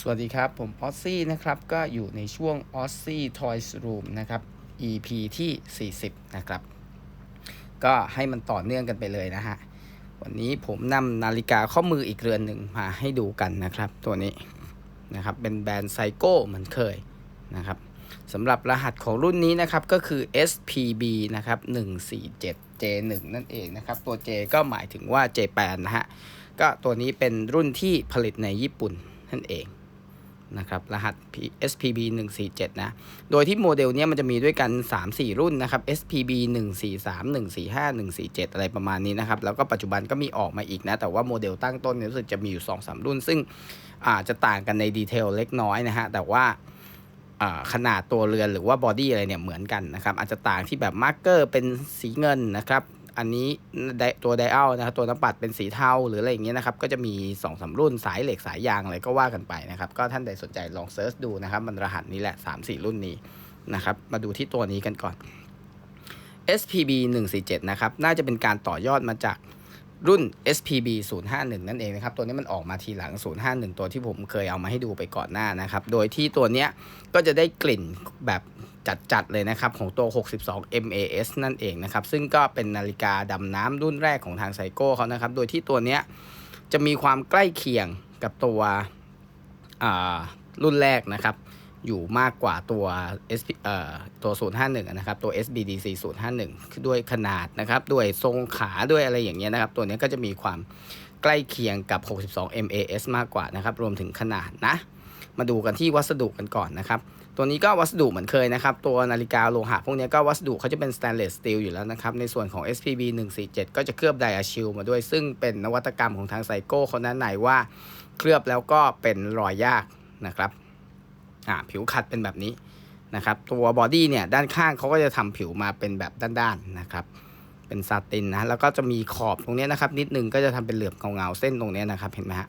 สวัสดีครับ ผมออซซี่นะครับ ก็อยู่ในช่วงออซซี่ Toys Room นะครับ EP ที่ 40 นะครับ ก็ให้มันต่อเนื่องกันไปเลยนะฮะ วันนี้ผมนำนาฬิกาข้อมืออีกเรือนหนึ่งมาให้ดูกันนะครับ ตัวนี้นะครับ เป็นแบรนด์ไซโก้เหมือนเคยนะครับสำหรับรหัสของรุ่นนี้นะครับก็คือ SPB นะครับ 147J1 นั่นเองนะครับ ตัว J ก็หมายถึงว่า J8 นะฮะ ก็ตัวนี้เป็นรุ่นที่ผลิตในญี่ปุ่นนั่นเอง นะครับรหัส SPB 147นะโดยที่โมเดลเนี้ยมันจะมีด้วยกัน 3-4 รุ่นนะครับ SPB 143 145 147 อะไรประมาณนี้นะครับ แล้วก็ปัจจุบันก็มีออกมาอีกนะ แต่ว่าโมเดลตั้งต้นเนี่ยรู้สึกจะมีอยู่ 2-3 รุ่น ซึ่งอาจจะต่างกันในดีเทลเล็กน้อยนะฮะ แต่ว่าอ่าขนาดตัวเรือนหรือว่าบอดี้อะไรเนี่ยเหมือนกันนะครับ อาจจะต่างที่แบบมาร์กเกอร์เป็นสีเงินนะครับ อันนี้ตัวไดอัลนะครับตัวน้ำปัดเป็นสีเทาหรืออะไรอย่างเงี้ยนะครับก็จะมี2อสรุ่นสายเหล็กสายยางอะไรก็ว่ากันไปนะครับก็ท่านใดสนใจลองเซิร์ชดูนะครับมันรหัสนี้แหละ 3 4 รุ่นนี้นะครับมาดูที่ตัวนี้กันก่อน SPB 147นะครับน่าจะเป็นการต่อยอดมาจากรุ่น SPB 051 นั่นเองนะครับ ตัวนี้มันออกมาทีหลัง 051 ตัวที่ผมเคยเอามาให้ดูไปก่อนหน้านะครับ โดยที่ตัวเนี้ยก็จะได้กลิ่นแบบ จัดๆเลยนะครับ ของตัว 62 MAS นั่นเองนะครับ ซึ่งก็เป็นนาฬิกาดำน้ำรุ่นแรกของทางไซโก้เขานะครับ โดยที่ตัวเนี้ยจะมีความใกล้เคียงกับตัวรุ่นแรกนะครับ อยู่มากกว่าตัว SP เอ่อตัว 051 นะครับ ตัว SBDC 051 ด้วยขนาดนะครับ ด้วยทรงขาด้วยอะไรอย่างเงี้ยนะครับ ตัวนี้ก็จะมีความใกล้เคียงกับ 62 MAS มากกว่านะครับ รวมถึงขนาดนะ มาดูกันที่วัสดุกันก่อนนะครับ ตัวนี้ก็วัสดุเหมือนเคยนะครับ ตัวนาฬิกาโลหะพวกนี้ก็วัสดุเขาจะเป็น stainless steel อยู่แล้วนะครับ ในส่วนของ SPB 147 ก็จะเคลือบไดอะชิลมาด้วย ซึ่งเป็นนวัตกรรมของทางไซโก้เขาแนะนำว่า เคลือบแล้วก็เป็นรอยยากนะครับอ่าผิวขัดเป็นแบบนี้นะครับ ตัวบอดี้เนี่ยด้านข้างเขาก็จะทำผิวมาเป็นแบบด้านๆนะครับ เป็นซาตินนะ แล้วก็จะมีขอบตรงนี้นะครับ นิดนึงก็จะทำเป็นเหลือบเงาๆเส้นตรงนี้นะครับ เห็นไหมฮะ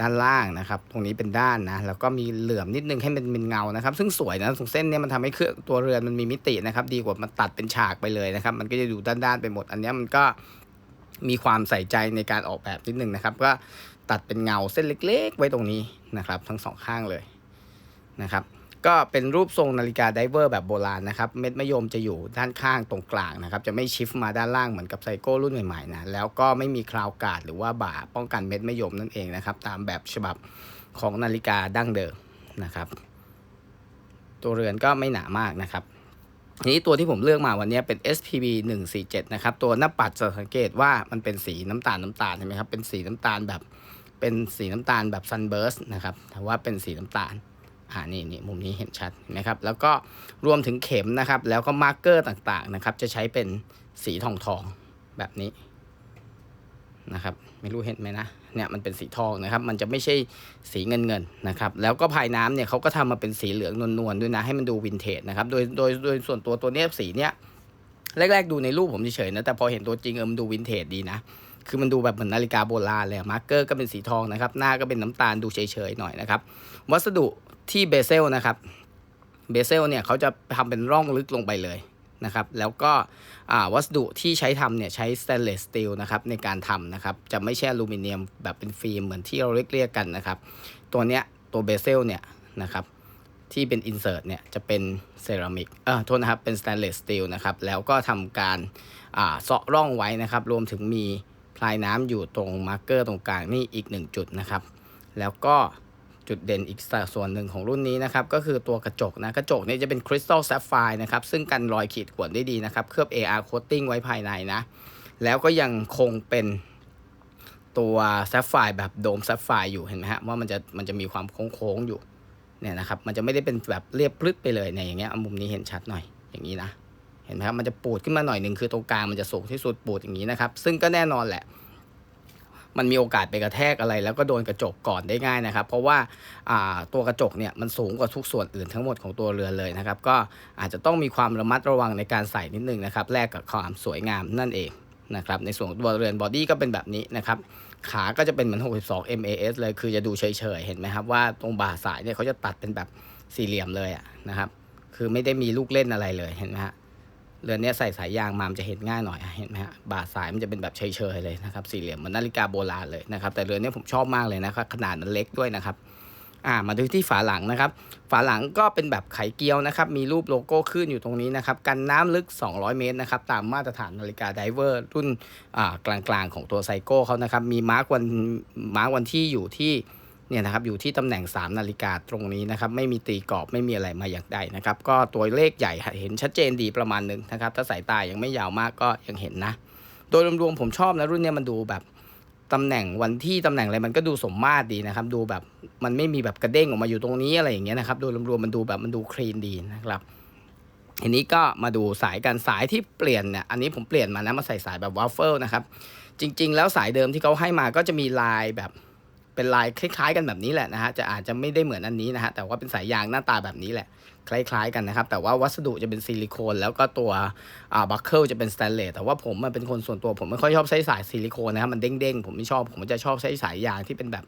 ด้านล่างนะครับ ตรงนี้เป็นด้านนะ แล้วก็มีเหลื่อมนิดนึงให้มันเป็นเงานะครับ ซึ่งสวยนะตรงเส้นนี้มันทำให้เครื่องตัวเรือนมันมีมิตินะครับ ดีกว่ามันตัดเป็นฉากไปเลยนะครับ มันก็จะดูด้านๆไปหมด อันนี้มันก็มีความใส่ใจในการออกแบบนิดนึงนะครับ ก็ตัดเป็นเงาเส้นเล็ก ๆ ไว้ตรงนี้นะครับ ทั้งสองข้างเลยนะครับ ก็เป็นรูปทรงนาฬิกาไดเวอร์แบบโบราณนะครับ เม็ดมะยมจะอยู่ด้านข้างตรงกลางนะครับ จะไม่ชิฟมาด้านล่างเหมือนกับไซโก้รุ่นใหม่ๆนะ แล้วก็ไม่มีคราวกาดหรือว่าบ่าป้องกันเม็ดมะยมนั่นเองนะครับ ตามแบบฉบับของนาฬิกาดั้งเดิมนะครับ ตัวเรือนก็ไม่หนามากนะครับทีนี้ตัวที่ผมเลือกมาวันนี้เป็น SPB 147 นะครับ ตัวหน้าปัดจะสังเกตว่ามันเป็นสีน้ำตาลน้ำตาลเห็นไหมครับ เป็นสีน้ำตาลแบบ เป็นสีน้ำตาลแบบซันเบิร์สนะครับแต่ว่าเป็นสีน้ำตาล อ่านี่นี่มุมนี้เห็นชัดนะครับ แล้วก็รวมถึงเข็มนะครับ แล้วก็มาร์กเกอร์ต่างๆนะครับ จะใช้เป็นสีทองทองแบบนี้นะครับ ไม่รู้เห็นไหมนะเนี่ยมันเป็นสีทองนะครับ มันจะไม่ใช่สีเงินเงินนะครับ แล้วก็ภายน้ำเนี่ยเขาก็ทำมาเป็นสีเหลืองนวลๆด้วยนะให้มันดูวินเทจนะครับโดยโดยโดยส่วนตัวตัวเนี้ยสีเนี้ยแรกๆดูในรูปผมเฉยๆนะแต่พอเห็นตัวจริงเออมันดูวินเทจดีนะคือมันดูแบบเหมือนนาฬิกาโบราณเลยมาร์กเกอร์ก็เป็นสีทองนะครับ หน้าก็เป็นน้ำตาลดูเฉยๆหน่อยนะครับ วัสดุ ที่เบเซลนะครับเบเซลเนี่ยเขาจะทำเป็นร่องลึกลงไปเลยนะครับ แล้วก็วัสดุที่ใช้ทำเนี่ยใช้สเตนเลสสตีลนะครับในการทำนะครับ จะไม่ใช่อลูมิเนียมแบบเป็นฟิล์มเหมือนที่เราเรียกกันนะครับ ตัวเนี้ยตัวเบเซลเนี่ยนะครับที่เป็นอินเสิร์ตเนี่ยจะเป็นเซรามิกเออโทษนะครับเป็นสแตนเลสสตีลนะครับ แล้วก็ทำการเซาะร่องไว้นะครับ รวมถึงมีพลายน้ำอยู่ตรงมาร์กเกอร์ตรงกลางนี่อีกหนึ่งจุดนะครับ แล้วก็ จุดเด่นอีกส่วนหนึ่งของรุ่นนี้นะครับ ก็คือตัวกระจกนะ กระจกนี่จะเป็นคริสตัลแซฟไฟร์นะครับ ซึ่งกันรอยขีดข่วนได้ดีนะครับ เคลือบ AR coating ไว้ภายในนะ แล้วก็ยังคงเป็นตัวแซฟไฟร์แบบโดมแซฟไฟร์อยู่เห็นไหมฮะว่ามันจะมันจะมีความโค้งๆอยู่เนี่ยนะครับ มันจะไม่ได้เป็นแบบเรียบพลึดไปเลยเนี่ยอย่างเงี้ยมุมนี้เห็นชัดหน่อยอย่างนี้นะเห็นไหมครับมันจะปูดขึ้นมาหน่อยหนึ่งคือตรงกลางมันจะสูงที่สุดปูดอย่างนี้นะครับ ซึ่งก็แน่นอนแหละ มันมีโอกาสไปกระแทกอะไร แล้วก็โดนกระจกก่อนได้ง่ายนะครับ เพราะว่าตัวกระจกเนี่ยมันสูงกว่าทุกส่วนอื่นทั้งหมดของตัวเรือเลยนะครับ ก็อาจจะต้องมีความระมัดระวังในการใส่นิดนึงนะครับแลกกับความสวยงามนั่นเองนะครับในส่วนตัวเรือนบอดี้ก็เป็นแบบนี้นะครับขาก็จะเป็นเหมือน 62 MAS เลย คือจะดูเฉยๆ เห็นไหมครับว่าตรงบ่าสายเนี่ยเขาจะตัดเป็นแบบสี่เหลี่ยมเลยนะครับ คือไม่ได้มีลูกเล่นอะไรเลย เห็นไหมฮะ เรือนนี้ใส่สายยางมามจะเห็นง่ายหน่อยเห็นไหมฮะบาดสายมันจะเป็นแบบเฉยๆเลยนะครับสี่เหลี่ยมเหมือนนาฬิกาโบราณเลยนะครับแต่เรือนนี้ผมชอบมากเลยนะครับขนาดมันเล็กด้วยนะครับอ่ามาดูที่ฝาหลังนะครับ ฝาหลังก็เป็นแบบไขเกียวนะครับ มีรูปโลโก้ขึ้นอยู่ตรงนี้นะครับ กันน้ำลึก 200 เมตรนะครับ ตามมาตรฐานนาฬิกาไดเวอร์ รุ่นอ่ากลางๆของตัวไซโก้เขานะครับ มีมาร์กวันมาร์กวันที่อยู่ที่ เนี่ยนะครับอยู่ที่ตำแหน่ง 3 นาฬิกาตรงนี้นะครับไม่มีตีกรอบไม่มีอะไรมาอย่างใดนะครับก็ตัวเลขใหญ่เห็นชัดเจนดีประมาณหนึ่งนะครับถ้าสายตายังไม่ยาวมากก็ยังเห็นนะ โดยรวมๆผมชอบนะรุ่นเนี้ยมันดูแบบตำแหน่งวันที่ตำแหน่งอะไรมันก็ดูสมมาตรดีนะครับ ดูแบบมันไม่มีแบบกระเด้งออกมาอยู่ตรงนี้อะไรอย่างเงี้ยนะครับโดยรวมๆมันดูแบบมันดูคลีนดีนะครับทีนี้ก็มาดูสายกันสายที่เปลี่ยนเนี่ยอันนี้ผมเปลี่ยนมานะมาใส่สายแบบวาฟเฟิลนะครับจริง ๆ แล้วสายเดิมที่เขาให้มาก็จะมีลายแบบ เป็นลายคล้าย ๆ กันแบบนี้แหละนะฮะจะอาจจะไม่ได้เหมือนอันนี้นะฮะแต่ว่าเป็นสายยางหน้าตาแบบนี้แหละ คล้าย ๆ กันนะครับ แต่ว่าวัสดุจะเป็นซิลิโคน แล้วก็ตัวอ่าบัคเกิลจะเป็นสแตนเลสแต่ว่าผมมันเป็นคนส่วนตัวผมไม่ค่อยชอบใช้สายซิลิโคนนะครับมันเด้งๆผมไม่ชอบผมจะชอบใช้สายยางที่เป็นแบบ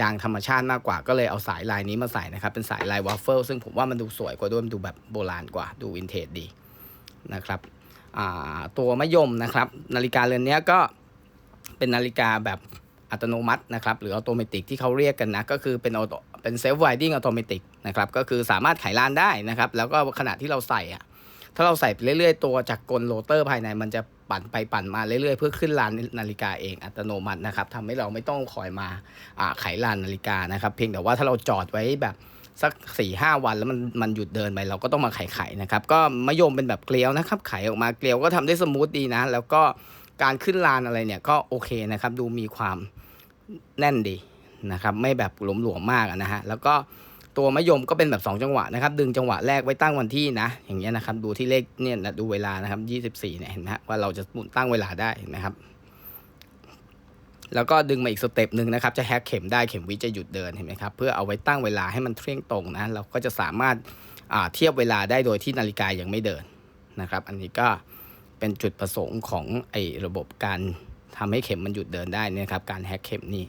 ยางธรรมชาติมากกว่าก็เลยเอาสายลายนี้มาใส่นะครับ เป็นสายลายวาฟเฟิลซึ่งผมว่ามันดูสวยกว่าด้วยมันดูแบบโบราณกว่าดูวินเทจดีนะครับอ่าตัวมะยมนะครับ นาฬิกาเรือนนี้ก็เป็นนาฬิกาแบบ อัตโนมัตินะครับหรือออโตเมติกที่เขาเรียกกันนะก็คือเป็น auto เป็นเซฟไวดิ้งอัตโนมัตินะครับก็คือสามารถไขลานได้นะครับแล้วก็ขณะที่เราใส่อะถ้าเราใส่ไปเรื่อยๆ ตัวจากกลโรเตอร์ภายในมันจะปั่นไปปั่นมาเรื่อยๆ เพื่อขึ้นลานนาฬิกาเองอัตโนมัตินะครับทำให้เราไม่ต้องคอยมาอ่าไขลานนาฬิกานะครับ เพียงแต่ว่าถ้าเราจอดไว้แบบสัก4ี่ห้าวันแล้วมันมันหยุดเดินไปเราก็ต้องมาไขไขนะครับ ก็มะยมเป็นแบบเกลียวนะครับ ไขออกมาเกลียวก็ทำได้สมูทดีนะ แล้วก็ การขึ้นลานอะไรเนี่ยก็โอเคนะครับ ดูมีความแน่นดีนะครับ ไม่แบบหลวมๆมากนะฮะแล้วก็ตัวมะยมก็เป็นแบบ 2 จังหวะนะครับ ดึงจังหวะแรกไว้ตั้งวันที่นะ อย่างเงี้ยนะครับ ดูที่เลขเนี่ยนะดูเวลานะครับ 24เนี่ยเห็นไหมว่าเราจะตั้งเวลาได้นไหมครับ แล้วก็ดึงมาอีกสเต็ปหนึ่งนะครับ จะแฮกเข็มได้เข็มวิจะหยุดเดินเห็นไหมครับ เพื่อเอาไว้ตั้งเวลาให้มันเที่ยงตรงนะ เราก็จะสามารถอ่าเทียบเวลาได้โดยที่นาฬิกายังไม่เดินนะครับ อันนี้ก็ เป็นจุดประสงค์ของไอ้ระบบการทำให้เข็มมันหยุดเดินได้นยครับ การแฮกเข็มนี่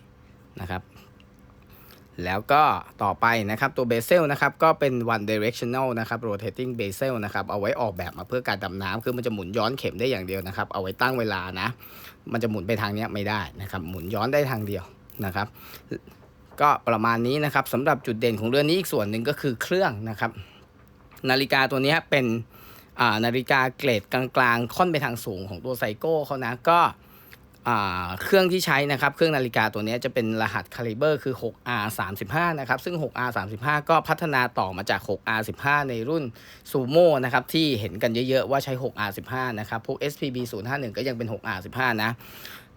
นะครับ แล้วก็ต่อไปนะครับตัวเบเซลนะครับก็เป็น one directional นะครับ rotating bezel นะครับเอาไว้ออกแบบมาเพื่อการดำน้ำคือมันจะหมุนย้อนเข็มได้อย่างเดียวนะครับ เอาไว้ตั้งเวลานะ มันจะหมุนไปทางนี้ไม่ได้นะครับ หมุนย้อนได้ทางเดียวนะครับ ก็ประมาณนี้นะครับสำหรับจุดเด่นของเรือนนี้อีกส่วนหนึ่งก็คือเครื่องนะครับ นาฬิกาตัวนี้เป็น นาฬิกาเกรดกลางๆ ค่อนไปทางสูงของตัวไซโก้เขานะก็เครื่องที่ใช้นะครับ เครื่องนาฬิกาตัวนี้จะเป็นรหัสคาลิเบอร์คือ 6R 35 นะครับ ซึ่ง 6R 35 ก็พัฒนาต่อมาจาก 6R 15 ในรุ่นซูโม่นะครับ ที่เห็นกันเยอะๆ ว่าใช้ 6R 15 นะครับ พวก SPB 051 ก็ยังเป็น 6R 15 นะ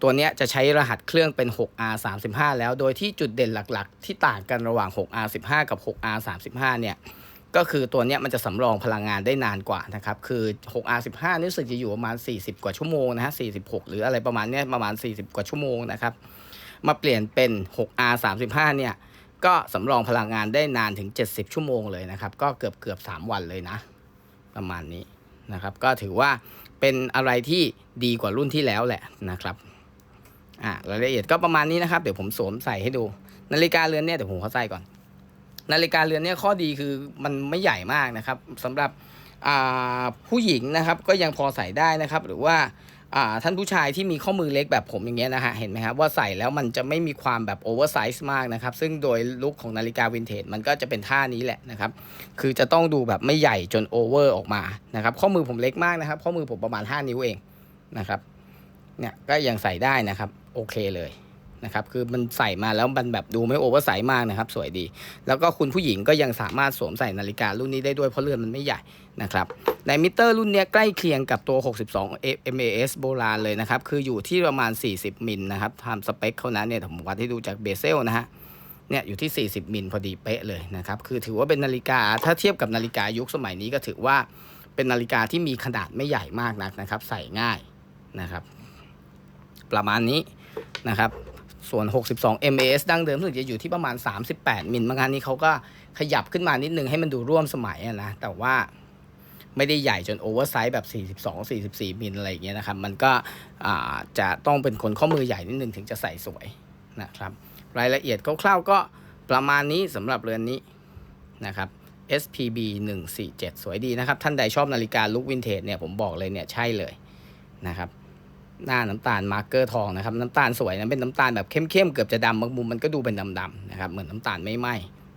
ตัวนี้จะใช้รหัสเครื่องเป็น 6R 35 แล้ว โดยที่จุดเด่นหลักๆ ที่ต่างกันระหว่าง 6R 15 กับ 6R 35 เนี่ย ก็คือตัวเนี้ยมันจะสำรองพลังงานได้นานกว่านะครับ คือ 6R15 นี่รู้สึกจะอยู่ประมาณ 40 กว่าชั่วโมงนะฮะ 46 หรืออะไรประมาณเนี้ยประมาณ 40 กว่าชั่วโมงนะครับ มาเปลี่ยนเป็น 6R35 เนี่ยก็สำรองพลังงานได้นานถึง 70 ชั่วโมงเลยนะครับ ก็เกือบเกือบ 3 วันเลยนะ ประมาณนี้นะครับ ก็ถือว่าเป็นอะไรที่ดีกว่ารุ่นที่แล้วแหละนะครับอ่ารายละเอียดก็ประมาณนี้นะครับ เดี๋ยวผมสวมใส่ให้ดู นาฬิกาเรือนเนี่ยเดี๋ยวผมเขาใส่ก่อน นาฬิกาเรือนเนี่ยข้อดีคือมันไม่ใหญ่มากนะครับสำหรับผู้หญิงนะครับก็ยังพอใส่ได้นะครับ หรือว่าอ่าท่านผู้ชายที่มีข้อมือเล็กแบบผมอย่างเงี้ยนะฮะเห็นไหมครับว่าใส่แล้วมันจะไม่มีความแบบโอเวอร์ไซส์มากนะครับ ซึ่งโดยลุคของนาฬิกาวินเทจมันก็จะเป็นท่านี้แหละนะครับ คือจะต้องดูแบบไม่ใหญ่จนโอเวอร์ออกมานะครับ ข้อมือผมเล็กมากนะครับ ข้อมือผมประมาณ 5 นิ้วเองนะครับเนี่ยก็ยังใส่ได้นะครับ โอเคเลย นะครับคือมันใส่มาแล้วมันแบบดูไม่โอเวอร์ไซส์มากนะครับ สวยดี แล้วก็คุณผู้หญิงก็ยังสามารถสวมใส่นาฬิการุ่นนี้ได้ด้วยเพราะเรือนมันไม่ใหญ่นะครับในมิเตอร์รุ่นนี้ใกล้เคียงกับตัว 62 MAS โบราณเลยนะครับ คืออยู่ที่ประมาณ 40 มิลนะครับทำสเปคเขานะเนี่ยผมวัดให้ดูจากเบเซลนะฮะเนี่ยอยู่ที่ 40 มิลพอดีเป๊ะเลยนะครับ คือถือว่าเป็นนาฬิกา ถ้าเทียบกับนาฬิกายุคสมัยนี้ก็ถือว่าเป็นนาฬิกาที่มีขนาดไม่ใหญ่มากนักนะครับ ใส่ง่ายนะครับ ประมาณนี้นะครับ ส่วน 62 MAS ดั้งเดิมรู้สึกจะอยู่ที่ประมาณ 38 มิลบางงานนี้เขาก็ขยับขึ้นมานิดนึงให้มันดูร่วมสมัยนะ แต่ว่าไม่ได้ใหญ่จนโอเวอร์ไซส์แบบ 42 44 มิลอะไรอย่างเงี้ยนะครับ มันก็จะต้องเป็นคนข้อมือใหญ่นิดนึงถึงจะใส่สวยนะครับ รายละเอียดคร่าวๆก็ประมาณนี้สำหรับเรือนนี้นะครับ SPB 147 สวยดีนะครับ ท่านใดชอบนาฬิกาลุควินเทจเนี่ยผมบอกเลยเนี่ยใช่เลยนะครับ หน้าน้ำตาลมาร์กเกอร์ทองนะครับน้ำตาลสวยนะเป็นน้ำตาลแบบเข้มๆเกือบจะดำบางมุมมันก็ดูเป็นดำๆนะครับเหมือนน้ำตาลไม่ไหม้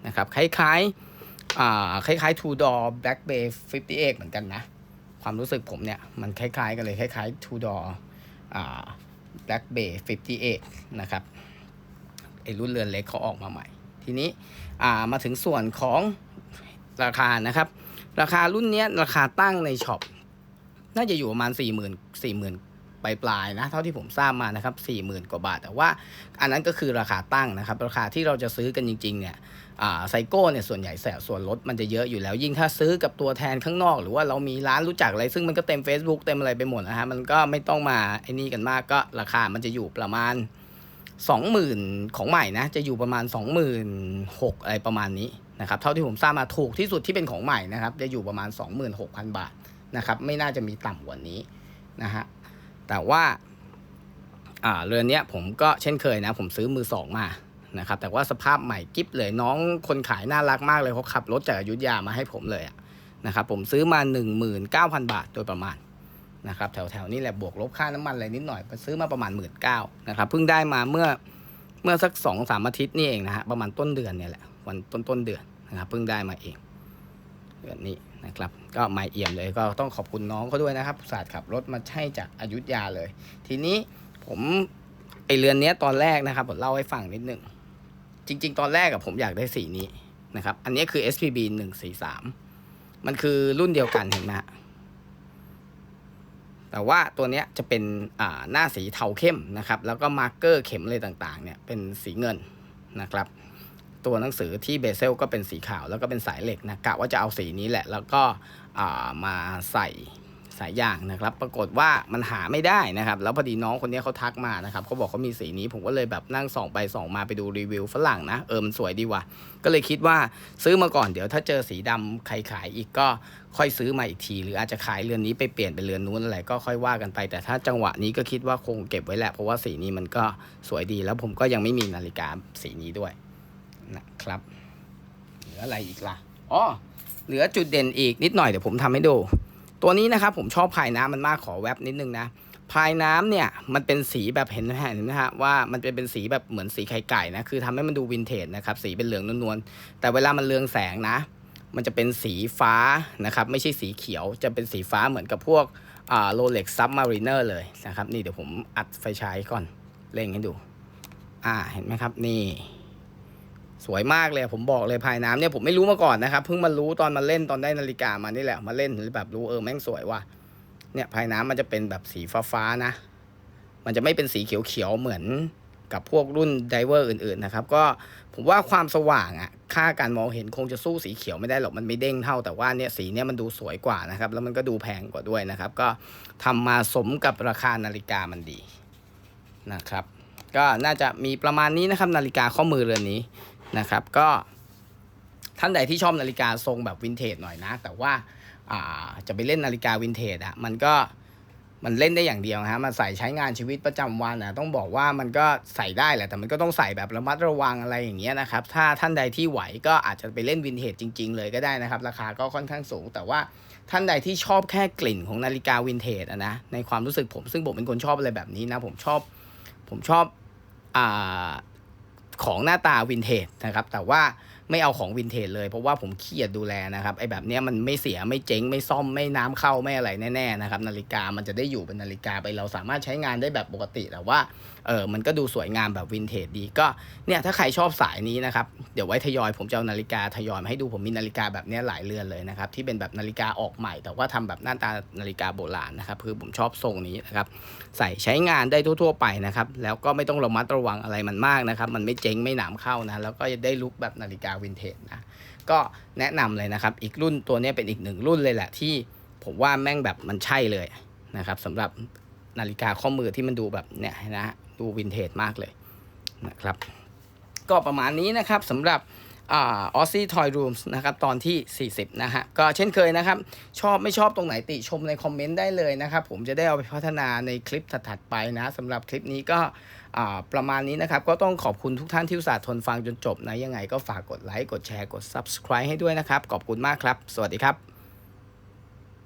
นะครับคล้ายๆอ่าคล้ายๆ Two Door Black Bay 58เอ็ดเหมือนกันนะ ความรู้สึกผมเนี่ยมันคล้ายๆกันเลยคล้ายๆ Two Door อ่า Black Bay 58นะครับไอรุ่นเรือนเล็กเขาออกมาใหม่ ทีนี้อ่ามาถึงส่วนของราคานะครับ ราคารุ่นเนี้ยราคาตั้งในช็อปน่าจะอยู่ประมาณ4 0 0 0 0 4 0,000ปลาย ปลายๆนะเท่าที่ผมทราบมานะครับ40,000 กว่าบาท แต่ว่าอันนั้นก็คือราคาตั้งนะครับ ราคาที่เราจะซื้อกันจริงๆเนี่ยไซโก้เนี่ยส่วนใหญ่แสส่วนลดมันจะเยอะอยู่แล้วยิ่งถ้าซื้อกับตัวแทนข้างนอก หรือว่าเรามีร้านรู้จักอะไรซึ่งมันก็เต็ม Facebook เต็มอะไรไปหมดนะฮะมันก็ไม่ต้องมาไอ้นี่กันมากก็ราคามันจะอยู่ประมาณ 20,000 ของใหม่นะจะอยู่ประมาณ 26,000อะไรประมาณนี้นะครับเท่าที่ผมทราบมาถูกที่สุดที่เป็นของใหม่นะครับจะอยู่ประมาณ 26,000 บาทนะครับไม่น่าจะมีต่ำกว่านี้นะฮะ แต่ว่าเรือนนี้ผมก็เช่นเคยนะ ผมซื้อมือสองมานะครับ แต่ว่าสภาพใหม่กิ๊บเลยน้องคนขายน่ารักมากเลยเขาขับรถจากอยุธยามาให้ผมเลยนะครับผมซื้อมา 19,000 บาทโดยประมาณนะครับแถวๆนี้แหละบวกลบค่าน้ำมันอะไรนิดหน่อยซื้อมาประมาณหมื่นเก้านะครับเพิ่งได้มาเมื่อเมื่อสักสองสามอาทิตย์นี่เองนะฮะประมาณต้นเดือนเนี่ยแหละวันต้นต้นเดือนนะครับเพิ่งได้มาเองเดือนนี้ นะครับก็ไม่เอี่ยมเลยก็ต้องขอบคุณน้องเขาด้วยนะครับศาสตร์ขับรถมาให้จากอายุธยาเลย ทีนี้ผมไอเรือนนี้ตอนแรกนะครับผมเล่าให้ฟังนิดนึงจริง ๆ ตอนแรกอะผมอยากได้สีนี้นะครับอันนี้คือ SPB 143 มันคือรุ่นเดียวกันเห็นไหมฮะแต่ว่าตัวนี้จะเป็นอ่าหน้าสีเทาเข้มนะครับ แล้วก็มาร์กเกอร์เข็มอะไรต่างๆเนี่ยเป็นสีเงินนะครับ ตัวหนังสือที่เบเซลก็เป็นสีขาวแล้วก็เป็นสายเหล็กนะกะว่าจะเอาสีนี้แหละ แล้วก็มาใส่สายยางนะครับ ปรากฏว่ามันหาไม่ได้นะครับ แล้วพอดีน้องคนนี้เขาทักมานะครับเขาบอกเขามีสีนี้ ผมก็เลยแบบนั่งส่องไปส่องมาไปดูรีวิวฝรั่งนะ เออมันสวยดีว่ะ ก็เลยคิดว่าซื้อมาก่อนเดี๋ยวถ้าเจอสีดำใครขายอีกก็ค่อยซื้อมาอีกที หรืออาจจะขายเรือนนี้ไปเปลี่ยนเป็นเรือนนู้นอะไรก็ค่อยว่ากันไป แต่ถ้าจังหวะนี้ก็คิดว่าคงเก็บไว้แหละเพราะว่าสีนี้มันก็สวยดีแล้วผมก็ยังไม่มีนาฬิกาสีนี้ด้วย นะครับ เหลืออะไรอีกล่ะอ๋อเหลือจุดเด่นอีกนิดหน่อยเดี๋ยวผมทำให้ดู ตัวนี้นะครับผมชอบพายน้ำมันมากขอแวบนิดนึงนะพายน้ำเนี่ยมันเป็นสีแบบเห็นเห็นไหมฮะว่ามันเป็นเป็นสีแบบเหมือนสีไข่ไก่นะคือทำให้มันดูวินเทจนะครับสีเป็นเหลืองนวลๆแต่เวลามันเรืองแสงนะ มันจะเป็นสีฟ้านะครับไม่ใช่สีเขียวจะเป็นสีฟ้าเหมือนกับพวกโรเล็กซับมารีเนอร์เลยนะครับนี่เดี๋ยวผมอัดไฟฉายก่อนเล่งให้ดู อ่าเห็นไหมครับนี่ สวยมากเลยผมบอกเลยภายน้ำเนี่ยผมไม่รู้มาก่อนนะครับเพิ่งมารู้ตอนมาเล่นตอนได้นาฬิกามานี่แหละมาเล่นแบบรู้เออแม่งสวยว่ะเนี่ยภายน้ำมันจะเป็นแบบสีฟ้าๆนะ มันจะไม่เป็นสีเขียวๆเหมือนกับพวกรุ่นไดเวอร์อื่นๆนะครับก็ผมว่าความสว่างอะค่าการมองเห็นคงจะสู้สีเขียวไม่ได้หรอกมันไม่เด้งเท่าแต่ว่าเนี่ยสีเนี่ยมันดูสวยกว่านะครับ แล้วมันก็ดูแพงกว่าด้วยนะครับ ก็ทำมาสมกับราคานาฬิกามันดีนะครับ ก็น่าจะมีประมาณนี้นะครับนาฬิกาข้อมือเรือนนี้ นะครับก็ท่านใดที่ชอบนาฬิกาทรงแบบวินเทจหน่อยนะ แต่ว่าาจะไปเล่นนาฬิกาวินเทจอะมันก็มันเล่นได้อย่างเดียวฮะมันใส่ใช้งานชีวิตประจำวันนะต้องบอกว่ามันก็ใส่ได้แหละแต่มันก็ต้องใส่แบบระมัดระวังอะไรอย่างเงี้ยนะครับถ้าท่านใดที่ไหวก็อาจจะไปเล่นวินเทจจริง ๆ เลยก็ได้นะครับ ราคาก็ค่อนข้างสูง แต่ว่าท่านใดที่ชอบแค่กลิ่นของนาฬิกาวินเทจอะนะในความรู้สึกผมซึ่งผมเป็นคนชอบอะไรแบบนี้นะผมชอบผมชอบอ่า ของหน้าตาวินเทจนะครับ แต่ว่า ไม่เอาของวินเทจเลยเพราะว่าผมขี้เกียจดูแลนะครับไอ้แบบเนี้ยมันไม่เสียไม่เจ๊งไม่ซ่อมไม่น้ำเข้าไม่อะไรแน่ๆนะครับนาฬิกามันจะได้อยู่เป็นนาฬิกาไปเราสามารถใช้งานได้แบบปกติแต่ว่าเออมันก็ดูสวยงามแบบวินเทจดีก็เนี่ยถ้าใครชอบสายนี้นะครับเดี๋ยวไว้ทยอยผมจะเอานาฬิกาทยอยมาให้ดูผมมีนาฬิกาแบบเนี้ยหลายเรือนเลยนะครับที่เป็นแบบนาฬิกาออกใหม่ แต่ว่าทำแบบหน้าตานาฬิกาโบราณนะครับคือผมชอบทรงนี้นะครับใส่ใช้งานได้ทั่ว ๆ ไปนะครับแล้วก็ไม่ต้องระมัดระวังอะไรมันมากนะครับมันไม่เจ๊งไม่หนามเข้านะแล้วก็จะได้ลุกแบบนาฬิกาวินเทจนะ ก็แนะนำเลยนะครับ อีกรุ่นตัวนี้เป็นอีกหนึ่งรุ่นเลยแหละที่ผมว่าแม่งแบบมันใช่เลยนะครับสำหรับนาฬิกาข้อมือที่มันดูแบบเนี่ยนะฮะดูวินเทจมากเลยนะครับ ก็ประมาณนี้นะครับสำหรับ ออสซี่ทอยรูมส์นะครับตอนที่ 40 นะฮะ ก็เช่นเคยนะครับ ชอบไม่ชอบตรงไหนติชมในคอมเมนต์ได้เลยนะครับ ผมจะได้เอาไปพัฒนาในคลิปถัดๆไปนะสำหรับคลิปนี้ก็ประมาณนี้นะครับ ก็ต้องขอบคุณทุกท่านที่อุตส่าห์ทนฟังจนจบนะ ยังไงก็ฝากกดไลค์ กดแชร์ กด subscribe ให้ด้วยนะครับ ขอบคุณมากครับ สวัสดีครับ